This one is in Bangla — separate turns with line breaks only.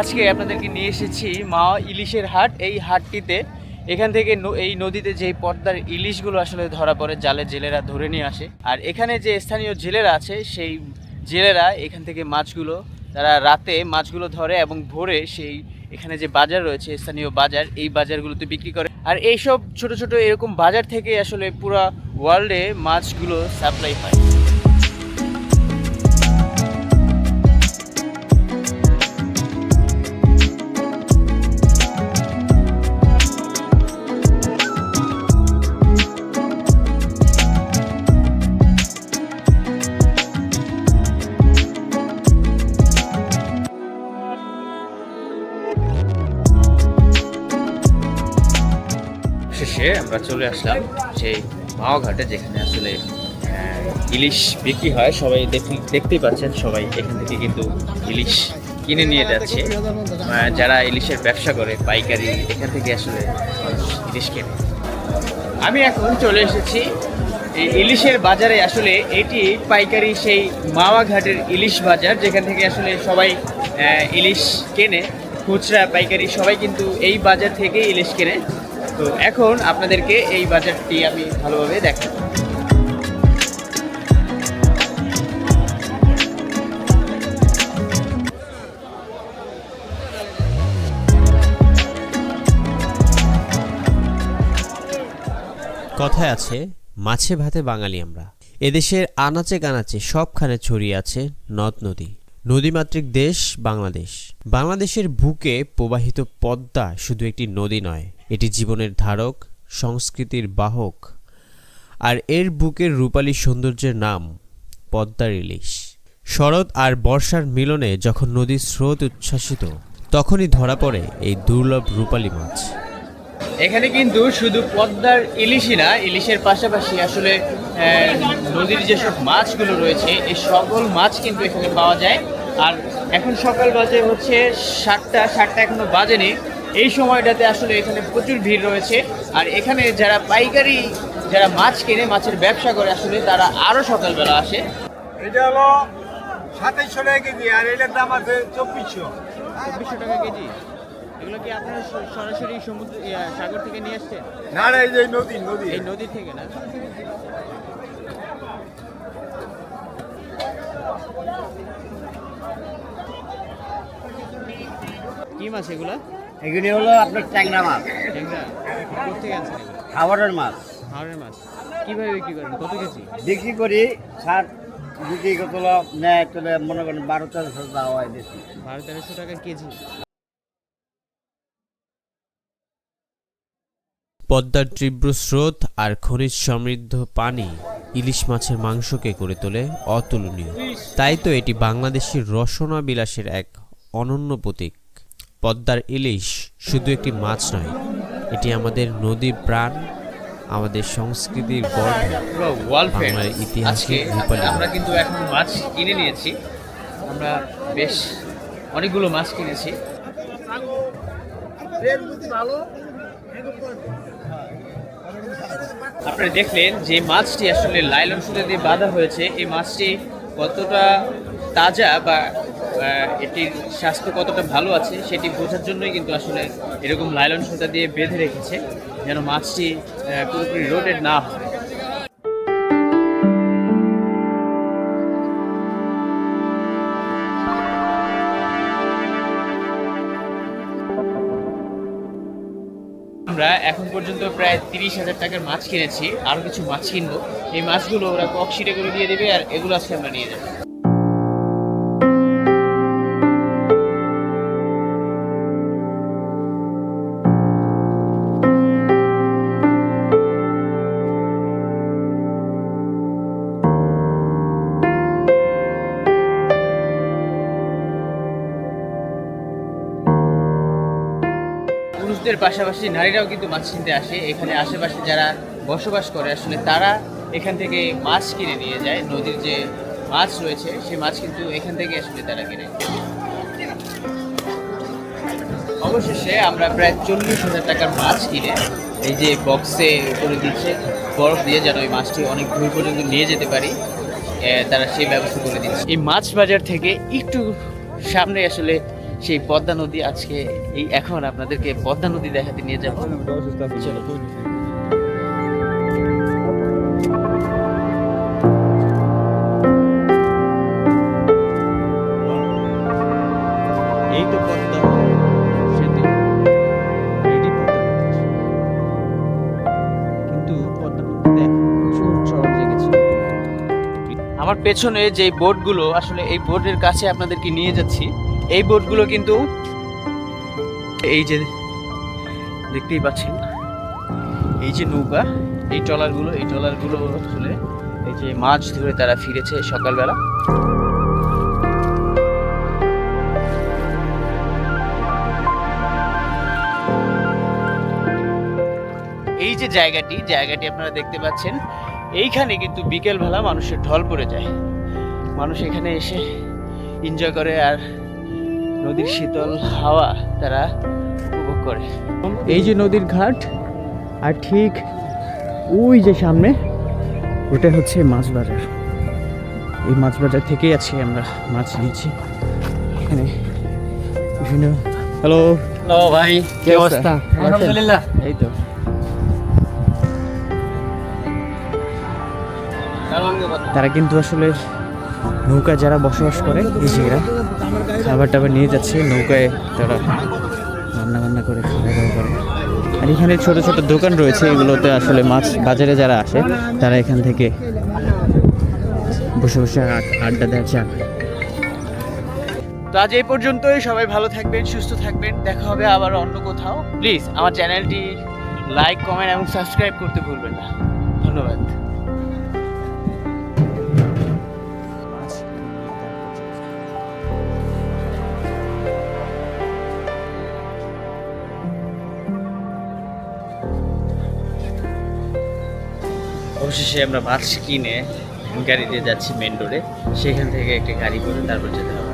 আজকে আপনাদেরকে নিয়ে এসেছি মা ইলিশের হাট। এই হাটটিতে এখান থেকে এই নদীতে যে পদ্মার ইলিশগুলো আসলে ধরা পড়ে, জালে জেলেরা ধরে নিয়ে আসে। আর এখানে যে স্থানীয় জেলেরা আছে, সেই জেলেরা এখান থেকে মাছগুলো, তারা রাতে মাছগুলো ধরে এবং ভোরে সেই এখানে যে বাজার রয়েছে, স্থানীয় বাজার, এই বাজারগুলোতে বিক্রি করে। আর এইসব ছোট ছোট এরকম বাজার থেকে আসলে পুরো ওয়ার্ল্ডে মাছগুলো সাপ্লাই হয়। শেষে আমরা চলে আসলাম সেই মাওয়া ঘাটে যেখানে আসলে ইলিশ বিক্রি হয়। সবাই দেখি- দেখতেই পাচ্ছেন, সবাই এখান থেকে কিন্তু ইলিশ কিনে নিয়ে যাচ্ছে। যারা ইলিশের ব্যবসা করে, পাইকারি, এখান থেকে আসলে ইলিশ কেনে। আমি এখন চলে এসেছি। এই ইলিশের বাজারে আসলে এটি পাইকারি সেই মাওয়া ঘাটের ইলিশ বাজার, যেখান থেকে আসলে সবাই ইলিশ কেনে। খুচরা, পাইকারি, সবাই কিন্তু এই বাজার থেকে ইলিশ কেনে। তো এখন আপনাদেরকে এই বাজারটি আমি ভালোভাবে দেখাবো।
কথায় আছে, মাছে ভাতে বাঙালি আমরা। এদেশের আনাচে কানাচে সবখানে ছড়িয়ে আছে নদ নদী। নদীমাতৃক দেশ বাংলাদেশ। বাংলাদেশের বুকে প্রবাহিত পদ্মা শুধু একটি নদী নয়, এটি জীবনের ধারক, সংস্কৃতির বাহক। আর এর বুকের রূপালী সৌন্দর্যের নাম পদ্মার ইলিশ শরৎ আর বর্ষার মিলনে যখন নদীর স্রোত উচ্ছ্বাসিত, তখনই ধরা পড়ে এই দুর্লভ রূপালী মাছ।
এখানে কিন্তু শুধু পদ্মার ইলিশই না, ইলিশের পাশাপাশি আসলে নদীর যেসব মাছগুলো রয়েছে, এই সকল মাছ কিন্তু এখানে পাওয়া যায়। আর এখন সকাল বাজে হচ্ছে সাতটা সাতটা এখনও বাজেনি। এই সময়টাতে আসলে এখানে প্রচুর ভিড় রয়েছে। আর এখানে যারা পাইকারি যারা মাছ কিনে মাছের ব্যবসা করে আসলে তারা আরও সকালবেলা আসে।
এটা হলো সাতাইশশো টাকা কেজি আর এটার দাম আছে চব্বিশশো।
চব্বিশশো টাকা কেজি? এগুলো কি আপনারা সরাসরি সমুদ্র সাগর থেকে নিয়ে আসছেন?
না না এই যে নদী নদী।
এই নদী থেকে না? কি মাছ এগুলা?
এগুলি হলো আপনার ট্যাংরা মাছ।
ট্যাংরা? কোথেকে আনছেন
খাবারের মাছ।
হাওড়ের মাছ। কীভাবে বিক্রি করেন? কত কেজি?
বিক্রি করি ষাট বিক্রি কত নেয় চলে মনে করেন বারো তেরোশো দেওয়া হয় বেশি।
বারো তেরোশো টাকা কেজি।
পদ্মার তীব্র স্রোত আর খনিজ সমৃদ্ধ পানি ইলিশ মাছের মাংসকে করে তোলে অতুলনীয়। তাই তো এটি বাংলাদেশের রসনা বিলাসের এক অনন্য প্রতীক। পদ্মার ইলিশ শুধু একটি মাছ নয় এটি আমাদের নদী প্রাণ আমাদের সংস্কৃতির গর্ব বাংলার ইতিহাসে
আমরা কিন্তু এখন মাছ কিনে নিয়েছি। আমরা বেশ অনেকগুলো মাছ কিনেছি। আপনারা দেখলেন যে মাছটি আসলে লাইলন সুতা দিয়ে বাঁধা হয়েছে। এই মাছটি কতটা তাজা বা এটির স্বাস্থ্য কতটা ভালো আছে সেটি বোঝার জন্যই কিন্তু আসলে এরকম লাইলন সুতা দিয়ে বেঁধে রেখেছে, যেন মাছটি পুরোপুরি রোডেড না হয়। আমরা এখন পর্যন্ত প্রায় তিরিশ হাজার টাকার মাছ কিনেছি, আরও কিছু মাছ কিনবো। এই মাছগুলো ওরা ককশিটে করে দিয়ে দেবে আর এগুলো আজকে আমরা নিয়ে যাব। পুরুষদের পাশাপাশি নারীরাও কিন্তু মাছ কিনতে আসে। এখানে আশেপাশে যারা বসবাস করে, আসলে তারা এখান থেকে মাছ কিনে নিয়ে যায়। নদীর যে মাছ রয়েছে সেই মাছ কিন্তু এখান থেকে আসলে তারা কিনে অবশেষে আমরা প্রায় চল্লিশ হাজার টাকার মাছ কিনে এই যে বক্সে করে দিচ্ছে, বরফ দিয়ে যেন এই মাছটি অনেক দূর পর্যন্ত নিয়ে যেতে পারি তারা সেই ব্যবস্থা করে দিচ্ছে। এই মাছ বাজার থেকে একটু সামনে আসলে সেই পদ্মা নদী আজকে এই এখন আপনাদেরকে পদ্মা নদী দেখাতে নিয়ে যাব। আমার পেছনে যে বোটগুলো আসলে এই বোটের কাছে আপনাদেরকে নিয়ে যাচ্ছি। এই বোটগুলো কিন্তু এই যে দেখতেই পাচ্ছেন, এই যে নৌকা, এই ট্রলারগুলো এই ট্রলারগুলো আসলে এই যে মাছ ধরে তারা ফিরেছে সকালবেলা। এই যে জায়গাটি জায়গাটি আপনারা দেখতে পাচ্ছেন, এইখানে কিন্তু বিকেলবেলা মানুষের ঢল পড়ে যায়। মানুষ এখানে এসে এনজয় করে আর নদীর শীতল হাওয়া তারা উপভোগ করে। এই যে নদীর ঘাট আর ঠিক ওই যে সামনে ওটা হচ্ছে মাছ বাজার। এই মাছ বাজার থেকেই আছি আমরা মাছ নিচ্ছি। এখানে বিভিন্ন হ্যালো
হ্যালো ভাই
কি অবস্থা?
আলহামদুলিল্লাহ।
এই তো। তারা কিন্তু আসলে নৌকায় যারা বসবাস করে যে খাবার টাবার নিয়ে যাচ্ছে, নৌকায় তারা রান্না বান্না করে খাওয়া দাওয়া করে। আর এখানে ছোট ছোট দোকান রয়েছে, এগুলোতে আসলে মাছ বাজারে যারা আসে, তারা এখান থেকে বসে বসে আড্ডা দেওয়া চা তো আজ এই পর্যন্তই, সবাই ভালো থাকবেন, সুস্থ থাকবেন, দেখা হবে আবার অন্য কোথাও। প্লিজ, আমার চ্যানেলটি লাইক, কমেন্ট এবং সাবস্ক্রাইব করতে ভুলবেন না। ধন্যবাদ। অবশেষে আমরা মাছ কিনে গাড়িতে যাচ্ছি মেন রোডে। সেখান থেকে একটা গাড়ি করে তারপর যেতে হবে।